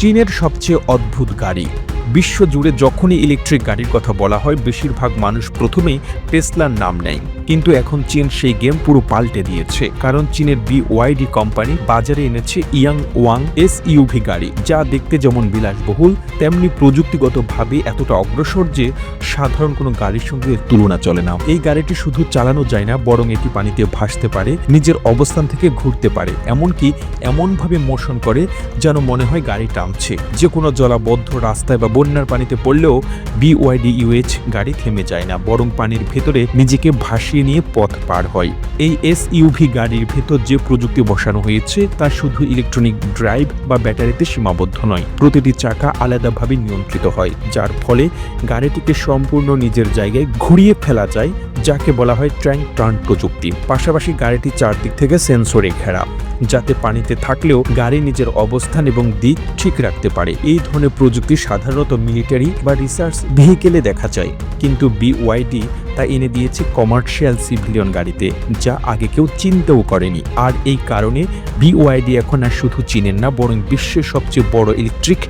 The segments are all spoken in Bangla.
চীনের সবচেয়ে অদ্ভুত গাড়ি। বিশ্বজুড়ে যখনই ইলেকট্রিক গাড়ির কথা বলা হয়, বেশিরভাগ মানুষ প্রথমেই টেসলার নাম নেয়। কিন্তু এখন চীন সেই গেম পুরো পাল্টে দিয়েছে। কারণ চীনের বিওয়াইডি কোম্পানি বাজারে এনেছে ইয়াং ওয়াং এস ইউভি গাড়ি, যা দেখতে যেমন বিলাসবহুল, তেমনি প্রযুক্তিগতভাবে এতটা অগ্রসর যে সাধারণ কোনো গাড়ির সঙ্গে তুলনা চলে না। এই গাড়িটি শুধু চালানো যায় না, বরং এটি পানিতে ভাসতে পারে, নিজের অবস্থান থেকে ঘুরতে পারে, এমনকি এমনভাবে মোশন করে যেন মনে হয় গাড়ি টানছে। যে কোনো জলাবদ্ধ রাস্তায় বা বন্যার পানিতে পড়লেও বিওয়াইডিইউএইচ গাড়ি থেমে যায় না, বরং পানির ভেতরে নিজেকে ভাসিয়ে নিয়ে পথ পার হয়। এই এস ইউভি গাড়ির ভেতর যে প্রযুক্তি বসানো হয়েছে, তা শুধু ইলেকট্রনিক ড্রাইভ বা ব্যাটারিতে সীমাবদ্ধ নয়, প্রতিটি চাকা আলাদাভাবে নিয়ন্ত্রিত হয়, যার ফলে গাড়িটিকে সম্পূর্ণ নিজের জায়গায় ঘুরিয়ে ফেলা যায় যাকে বলা হয় ট্র্যাঙ্ক ট্রান্ট প্রযুক্তি। পাশাপাশি গাড়িটি চারদিক থেকে সেন্সরে ঘেরা, যাতে পানিতে থাকলেও গাড়ি নিজের অবস্থান এবং দিক ঠিক রাখতে পারে। এই ধরনের প্রযুক্তি সাধারণত মিলিটারি বা রিসার্চ ভেহিকেলে দেখা যায়। কিন্তু বিওয়াইডি তা এনে দিয়েছে কমার্শিয়াল সিভিলিয়ন গাড়িতে, যা আগে কেউ চিন্তাও করেনি। আর এই কারণে বিওয়াইডি এখন আর শুধু চীনের না, বরং বিশ্বের সবচেয়ে বড় ইলেকট্রিক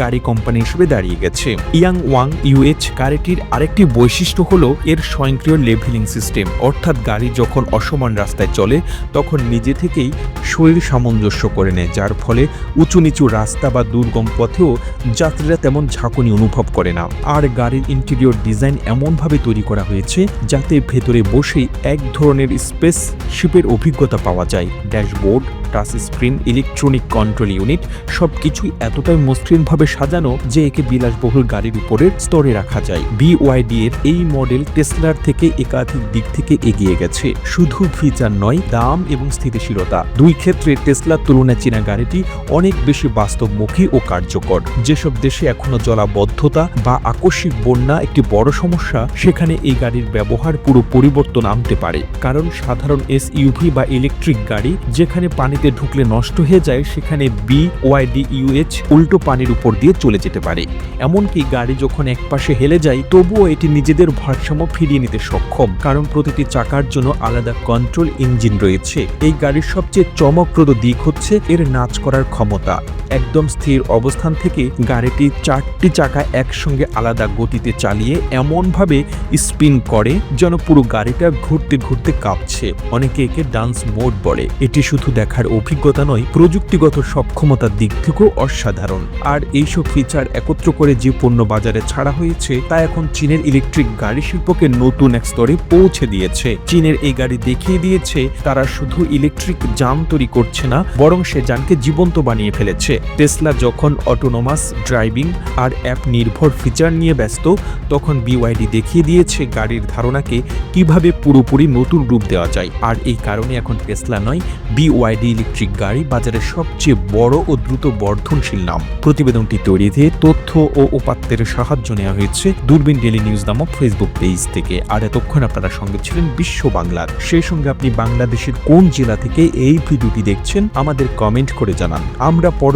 গাড়ি কোম্পানি হিসেবে দাঁড়িয়ে গেছে। ইয়াং ওয়াং ইউএচ গাড়িটির আরেকটি বৈশিষ্ট্য হলো এর স্বয়ংক্রিয় লেভেলিং সিস্টেম। অর্থাৎ গাড়ি যখন অসমান রাস্তায় চলে, তখন নিজে থেকেই শরীর সামঞ্জস্য করে নেয়, যার ফলে উঁচু নিচু রাস্তা বা দুর্গম পথেও যাত্রীরা তেমন ঝাঁকুনি অনুভব করে না। আর গাড়ির ইন্টেরিয়র ডিজাইন এমনভাবে তৈরি করা হয়েছে যাতে ভেতরে বসেই এক ধরনের স্পেস শিপের অভিজ্ঞতা পাওয়া যায়। Dashboard touch screen electronic control unit সব কিছুই এতটাই মসৃণভাবে সাজানো যে একে বিলাসবহুল গাড়ির উপরের স্তরে রাখা যায়। বিওয়াইডি এর এই মডেল টেসলার থেকে একাধিক দিক থেকে এগিয়ে গেছে। শুধু ফিচার নয়, দাম এবং স্থিতিশীলতা। দুই ক্ষেত্রে টেসলার তুলনায় চীনা গাড়িটি অনেক বেশি বাস্তবমুখী ও কার্যকর। যেসব দেশে এখনও জলাবদ্ধতা বা আকস্মিক বন্যা একটি বড় সমস্যা, সেখানে এই গাড়ির ব্যবহার পুরো পরিবর্তন আনতে পারে। কারণ সাধারণ এস ইউভি বা ইলেকট্রিক গাড়ি, যেখানে পানিতে ঢুকলে নষ্ট হয়ে যায়, সেখানে বি ওয়াইডি ইউএচ উল্টো পানির উপর দিয়ে চলে যেতে পারে। এমনকি গাড়ি যখন একপাশে হেলে যায়, তবুও এটি নিজেদের ভারসাম্য ফিরিয়ে নিতে সক্ষম। কারণ প্রতিটি চাকার জন্য আলাদা কন্ট্রোল ইঞ্জিন রয়েছে। এই গাড়ির সবচেয়ে চমকপ্রদ দিক হচ্ছে এর নাচ করার ক্ষমতা। একদম স্থির অবস্থান থেকে গাড়িটি চারটি চাকা একসঙ্গে আলাদা গতিতে চালিয়ে এমনভাবে স্পিন করে যেন পুরো গাড়িটা ঘুরতে ঘুরতে কাঁপছে। অনেকে একে ডান্স মোড বলে। এটি শুধু দেখার অভিজ্ঞতা নয়, প্রযুক্তিগত সক্ষমতার দিক থেকেও অসাধারণ। আর এইসব ফিচার একত্র করে যে পণ্য বাজারে ছাড়া হয়েছে, তা এখন চীনের ইলেকট্রিক গাড়ি শিল্পকে নতুন এক স্তরে পৌঁছে দিয়েছে। চীনের এই গাড়ি দেখিয়ে দিয়েছে, তারা শুধু ইলেকট্রিক যান তৈরি করছে না, বরং সে যানকে জীবন্ত বানিয়ে ফেলেছে। টেসলা যখন অটোনোমাস ড্রাইভিং আর অ্যাপ নির্ভর ফিচার নিয়ে ব্যস্ত, তখন বিওয়াইডি দেখিয়ে দিয়েছে গাড়ির ধারণাকে কীভাবে পুরোপুরি নতুন রূপ দেওয়া যায়। আর এই কারণে এখন টেসলা নয় বিওয়াইডি ইলেকট্রিক গাড়ি বাজারের সবচেয়ে বড় ও দ্রুত বর্ধনশীল নাম। প্রতিবেদনটি তৈরি তৈরিতে তথ্য ও উপাত্তের সাহায্য নেওয়া হয়েছে দূরবীন ডেলি নিউজ নামক ফেসবুক পেজ থেকে। আর এতক্ষণ আপনারা সঙ্গে ছিলেন বিশ্ব বাংলার সেই সঙ্গে আপনি বাংলাদেশের কোন জেলা থেকে এই ভিডিওটি দেখছেন, আমাদের কমেন্ট করে জানান। আমরা